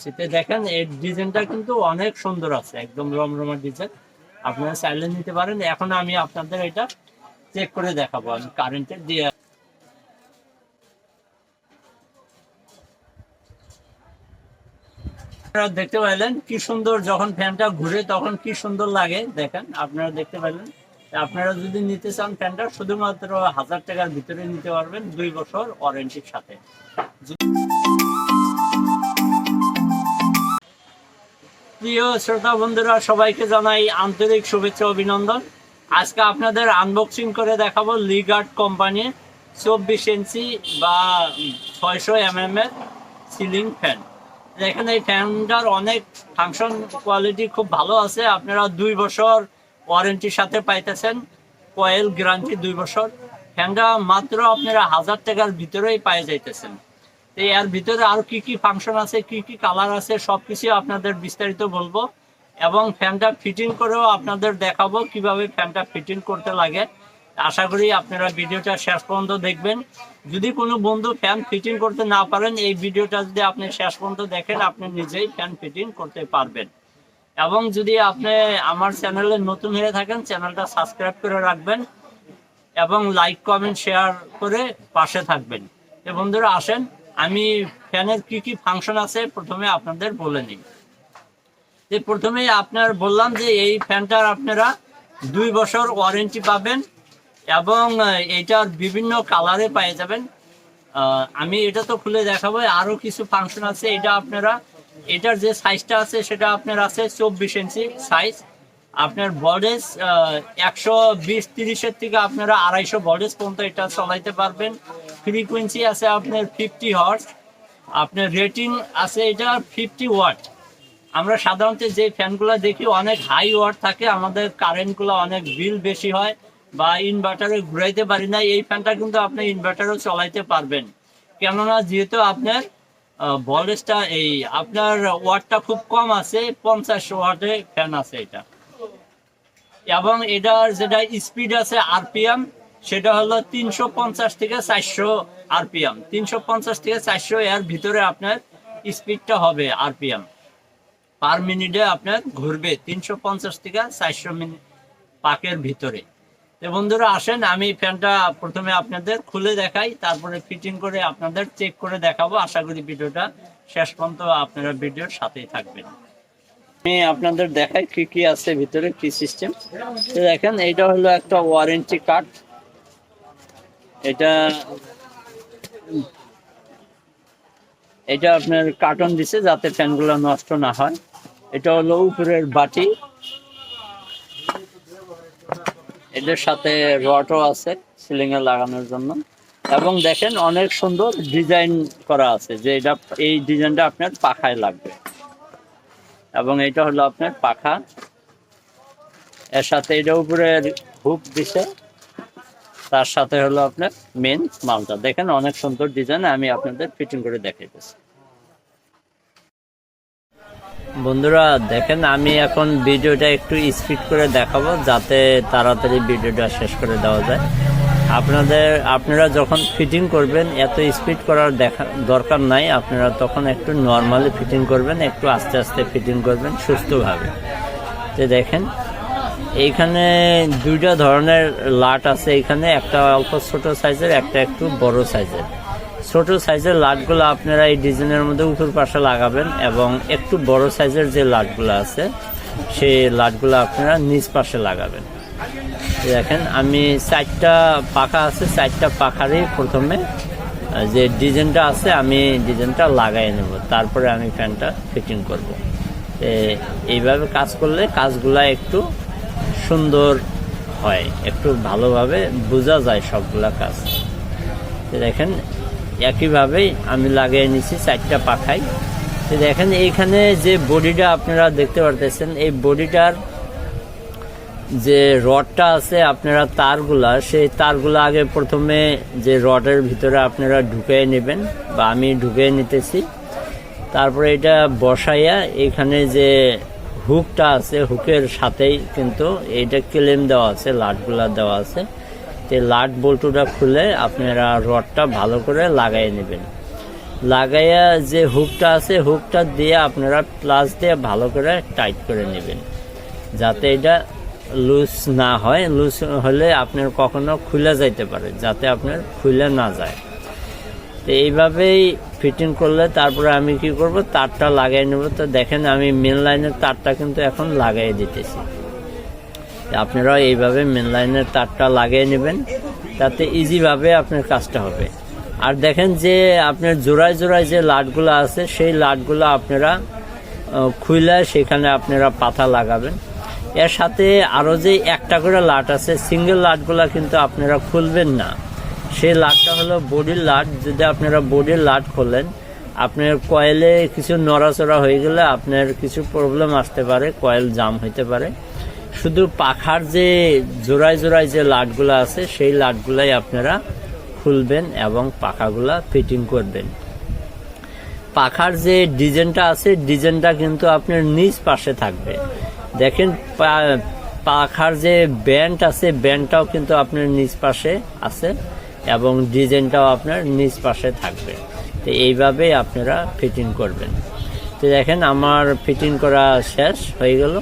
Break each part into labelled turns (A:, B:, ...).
A: সেটা দেখেন, এই ডিজাইনটা কিন্তু অনেক সুন্দর আছে, একদম রমরমা ডিজাইন। আপনারা চাইলে নিতে পারেন। এখন আমি আপনাদের এটা চেক করে দেখাবো। আমি কারেন্টে দিয়ে আপনারা দেখতে পাইলেন কি সুন্দর যখন ফ্যানটা ঘুরে তখন কি সুন্দর লাগে। দেখেন, আপনারা দেখতে পাইলেন আপনারা যদি নিতে চান ফ্যানটা শুধুমাত্র হাজার টাকার ভিতরে নিতে পারবেন দুই বছর ওয়ারেন্টির সাথে। প্রিয় শ্রোতা বন্ধুরা, সবাইকে জানাই আন্তরিক শুভেচ্ছা, অভিনন্দন। আজকে আপনাদের আনবক্সিং করে দেখাবো লিগার্ড কোম্পানির চব্বিশ ইঞ্চি বা ছয়শো এম এম এর সিলিং ফ্যান দেখেন, এই ফ্যানটার অনেক ফাংশন কোয়ালিটি খুব ভালো আছে। আপনারা দুই বছর ওয়ারেন্টির সাথে পাইতেছেন কয়েল গ্যারান্টি দুই বছর। ফ্যানটা মাত্র আপনারা হাজার টাকার ভিতরেই পাই যাইতেছেন। এর ভিতরে আর কি কি ফাংশন আছে, কি কি কালার আছে, সবকিছু আপনাদের বিস্তারিত বলব। এবং ফ্যানটা ফিটিং করেও আপনাদের দেখাবো কীভাবে ফ্যানটা ফিটিং করতে লাগে। আশা করি আপনারা ভিডিওটা শেষ পর্যন্ত দেখবেন। যদি কোনো বন্ধু ফ্যান ফিটিং করতে না পারেন, এই ভিডিওটা যদি আপনি শেষ পর্যন্ত দেখেন, আপনি নিজেই ফ্যান ফিটিং করতে পারবেন। এবং যদি আপনি আমার চ্যানেলে নতুন হয়ে থাকেন চ্যানেলটা সাবস্ক্রাইব করে রাখবেন এবং লাইক কমেন্ট শেয়ার করে পাশে থাকবেন। তো বন্ধুরা, আসেন। আমি ফ্যানের কি কি ফাংশন আছে প্রথমে আপনাদের বলে নিই। যে প্রথমে আপনার বললাম যে এই ফ্যানটার আপনারা দুই বছর ওয়ারেন্টি পাবেন এবং আহ, এইটার বিভিন্ন কালারে পেয়ে যাবেন। আমি এটা তো খুলে দেখাবো আরও কিছু ফাংশন আছে এটা আপনারা এটার যে সাইজটা আছে সেটা আপনার আছে চব্বিশ ইঞ্চি সাইজ আপনার বডেজ একশো বিশ তিরিশের থেকে আপনারা আড়াইশো বডেজ পর্যন্ত এটা চলাইতে পারবেন। ফ্রিকুয়েন্সি আছে আপনার ফিফটি হর্স আপনার রেটিং আছে এটা ফিফটি ওয়াট আমরা সাধারণত যে ফ্যানগুলো দেখি অনেক হাই ওয়াট থাকে, আমাদের কারেন্টগুলো অনেক বিল বেশি হয় বা ইনভার্টারে ঘুরাইতে পারি না, এই ফ্যানটা কিন্তু আপনি ইনভার্টারও চলাইতে পারবেন। কেননা যেহেতু আপনার ভোল্টেজটা এই আপনার ওয়াটটা খুব কম আছে, পঞ্চাশ ওয়াটে ফ্যান আছে এটা। এবং এটার যেটা স্পিড আছে আরপিএম সেটা হলো তিনশো পঞ্চাশ থেকে চারশো আরপিএম তিনশো পঞ্চাশ থেকে চারশো, এর ভিতরে আপনার স্পিডটা হবে আরপিএম পার মিনিটে আপনার ঘুরবে তিনশো পঞ্চাশ থেকে চারশো মিনিট পাকের ভিতরে। তো বন্ধুরা, আসেন, আমি ফ্যানটা প্রথমে আপনাদের খুলে দেখাই, তারপরে ফিটিং করে আপনাদের চেক করে দেখাবো। আশা করি ভিডিওটা শেষ পর্যন্ত আপনারা ভিডিওর সাথেই থাকবেন। আমি আপনাদের দেখাই কি কি আছে ভিতরে, কি সিস্টেম দেখেন এটা হলো একটা ওয়ারেন্টি কার্ড এটা এটা আপনার কার্টন দিছে যাতে ফ্যানগুলো নষ্ট না হয়। এটা হলো উপরের বাটি। এটার সাথে রডও আছে সিলিং এ লাগানোর জন্য। এবং দেখেন, অনেক সুন্দর ডিজাইন করা আছে যে এটা, এই ডিজাইনটা আপনার পাখায় লাগবে। এবং এটা হলো আপনার পাখা। এর সাথে এটা উপরে হুক দিছে। তার সাথে হলো আপনার মেন মালটা দেখেন অনেক সুন্দর ডিজাইন আমি আপনাদের ফিটিং করে দেখাইতেছি। বন্ধুরা, দেখেন আমি এখন ভিডিওটা একটু স্পিড করে দেখাবো, যাতে তাড়াতাড়ি ভিডিওটা শেষ করে দেওয়া যায়। আপনাদের, আপনারা যখন ফিটিং করবেন, এত স্পিড করার দেখা, দরকার নাই। আপনারা তখন একটু নর্মালি ফিটিং করবেন, একটু আস্তে আস্তে ফিটিং করবেন সুস্থভাবে। তো দেখেন, এইখানে দুইটা ধরনের লাট আছে এখানে, একটা অল্প ছোট সাইজের একটা একটু বড় সাইজের ছোট সাইজের লাটগুলো আপনারা এই ডিজাইনের মধ্যে উপর পাশে লাগাবেন এবং একটু বড় সাইজের যে লাটগুলো আছে, সেই লাটগুলো আপনারা নিচ পাশে লাগাবেন। দেখেন, আমি চারটা পাখা আছে, চারটা পাখারই প্রথমে যে ডিজাইনটা আছে, আমি ডিজাইনটা লাগাই নেব। তারপরে আমি ফ্যানটা ফিটিং করব। এইভাবে কাজ করলে কাজগুলা একটু সুন্দর হয়, একটু ভালোভাবে বোঝা যায় সবগুলা কাজ। দেখেন, একইভাবেই আমি লাগিয়ে নিছি চারটা পাখাই। দেখেন, এইখানে যে বডিটা আপনারা দেখতে পারতেছেন, এই বডিটার যে রডটা আছে আপনারা তারগুলা, সেই তারগুলা আগে প্রথমে যে রডের ভিতরে আপনারা ঢুকিয়ে নেবেন বা আমি ঢুকিয়ে নিতেছি। তারপরে এটা বসাইয়া এখানে যে হুকটা আছে, হুকের সাথেই কিন্তু এইটা ক্লেম দেওয়া আছে, লাটগুলা দেওয়া আছে। তো লাট বল্টুটা খুলে আপনারা রডটা ভালো করে লাগাই নেবেন। লাগাইয়া যে হুকটা আছে, হুকটা দিয়ে আপনারা প্লাস দিয়ে ভালো করে টাইট করে নেবেন। যাতে এটা লুজ না হয় লুজ হলে আপনার কখনো খুলে যাইতে পারে, যাতে আপনার খুলে না যায়। তো এইভাবেই ফিটিং করলে তারপরে আমি কি করব, তারটা লাগাই নেব। তো দেখেন আমি মেন লাইনের তারটা কিন্তু এখন লাগাই দিতেছি। তো আপনারা এইভাবে মেন লাইনের তারটা লাগিয়ে নেবেন, তাতে ইজিভাবে আপনার কাজটা হবে। আর দেখেন যে আপনার জোড়ায় জোড়ায় যে লাটগুলো আছে, সেই লাটগুলো আপনারা খুইলা সেখানে আপনারা পাতা লাগাবেন। এর সাথে আরও যে একটা করে লাট আছে সিঙ্গেল লাটগুলো কিন্তু আপনারা খুলবেন না। সেই লাটটা হলো বডির লাট। যদি আপনারা বডির লাট খোলেন, আপনার কয়েলে কিছু নড়াচড়া হয়ে গেলে আপনার কিছু প্রবলেম আসতে পারে, কয়েল জাম হইতে পারে। শুধু পাখার যে জোড়ায় জোড়ায় যে লাটগুলো আছে, সেই লাটগুলাই আপনারা খুলবেন এবং পাখাগুলা ফিটিং করবেন। পাখার যে ডিজাইনটা আছে, ডিজাইনটা কিন্তু আপনার নিচ পাশে থাকবে। দেখেন পাখার যে ব্যান্ড আছে, ব্যান্ডটাও কিন্তু আপনার নিচ পাশে আছে এবং ডিজাইনটাও আপনার নিচ পাশে থাকবে। তো এইভাবে আপনারা ফিটিং করবেন। তো দেখেন, আমার ফিটিং করা শেষ হয়ে গেল।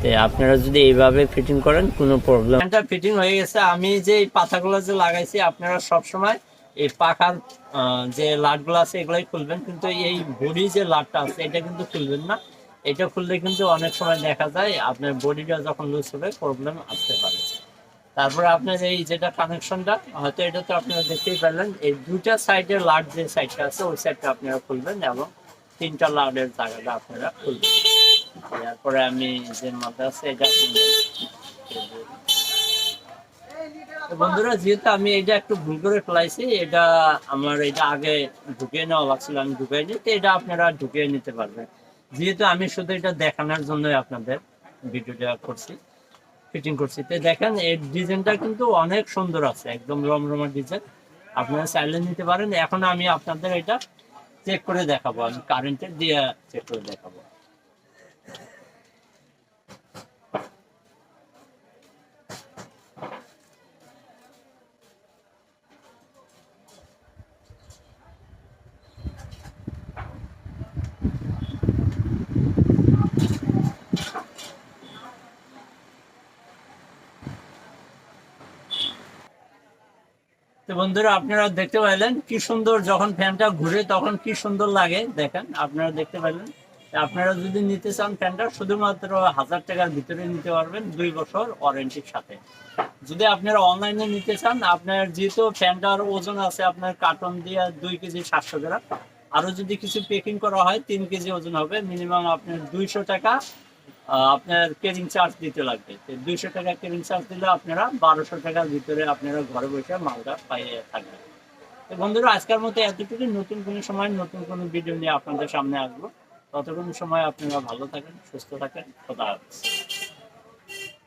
A: তো আপনারা যদি এইভাবে ফিটিং করেন, কোনো প্রবলেম এটা ফিটিং হয়ে গেছে। আমি যে এই পাতাগুলো যে লাগাইছি, আপনারা সব সময় এই পাখার যে লাটগুলো আছে, এগুলোই খুলবেন। কিন্তু এই বডি যে লাটটা আছে, এটা কিন্তু খুলবেন না। এটা খুললে কিন্তু অনেক সময় দেখা যায় আপনার বডিটা যখন লুজ হবে প্রবলেম আসতে পারে। তারপরে আপনার এই যেটা কানেকশনটা হয়তো এটা তো আপনারা দেখতেই পারলেন এই দুইটা সাইডের লাট যে সাইডটা আছে, ওই সাইডটা আপনারা খুলবেন এবং তিনটা লাটের জায়গাটা আপনারা খুলবেন। তারপরে আমি যে মাথা আছে, এটা বন্ধুরা, যেহেতু আমি এটা একটু ভুল করে ফেলাইছি, এটা আমার এটা আগে ঢুকিয়ে নেওয়া লাগছিল, আমি ঢুকিয়ে নিই তো এটা আপনারা ঢুকিয়ে নিতে পারবেন। যেহেতু আমি শুধু এটা দেখানোর জন্যই আপনাদের ভিডিওটা করছি ফিটিং করছি। তো দেখেন, এই ডিজাইনটা কিন্তু অনেক সুন্দর আছে, একদম রমরমা ডিজাইন। আপনারা চাইলে নিতে পারেন। এখন আমি আপনাদের এটা চেক করে দেখাবো। আমি কারেন্টের দিয়ে চেক করে দেখাবো। তো বন্ধুরা, আপনারা দেখতে পাইলেন কি সুন্দর যখন ফ্যানটা ঘুরে তখন কি সুন্দর লাগে। দেখেন, আপনারা দেখতে পাইলেন আপনারা যদি নিতে চান ফ্যানটা, শুধুমাত্র হাজার টাকার ভিতরে নিতে পারবেন দুই বছর ওয়ারেন্টির সাথে। যদি আপনারা অনলাইনে নিতে চান, আপনার যেহেতু ফ্যানটার ওজন আছে আপনার কার্টন দিয়ে দুই কেজি সাতশো গ্রাম আরও যদি কিছু পেকিং করা হয়, তিন কেজি ওজন হবে। মিনিমাম আপনার দুইশো টাকা আপনার কেরিং চার্জ দিতে লাগবে। দুইশো টাকা কেরিং চার্জ দিলে আপনারা বারোশো টাকার ভিতরে আপনারা ঘরে বসে মালটা পাইয়ে থাকবেন। তো বন্ধুরা, আজকের মতো এতটুকু নতুন কোনো সময়, নতুন কোনো ভিডিও নিয়ে আপনাদের সামনে আসব। ততক্ষণ সময় আপনারা ভালো থাকেন, সুস্থ থাকেন। খোদা হাফেজ।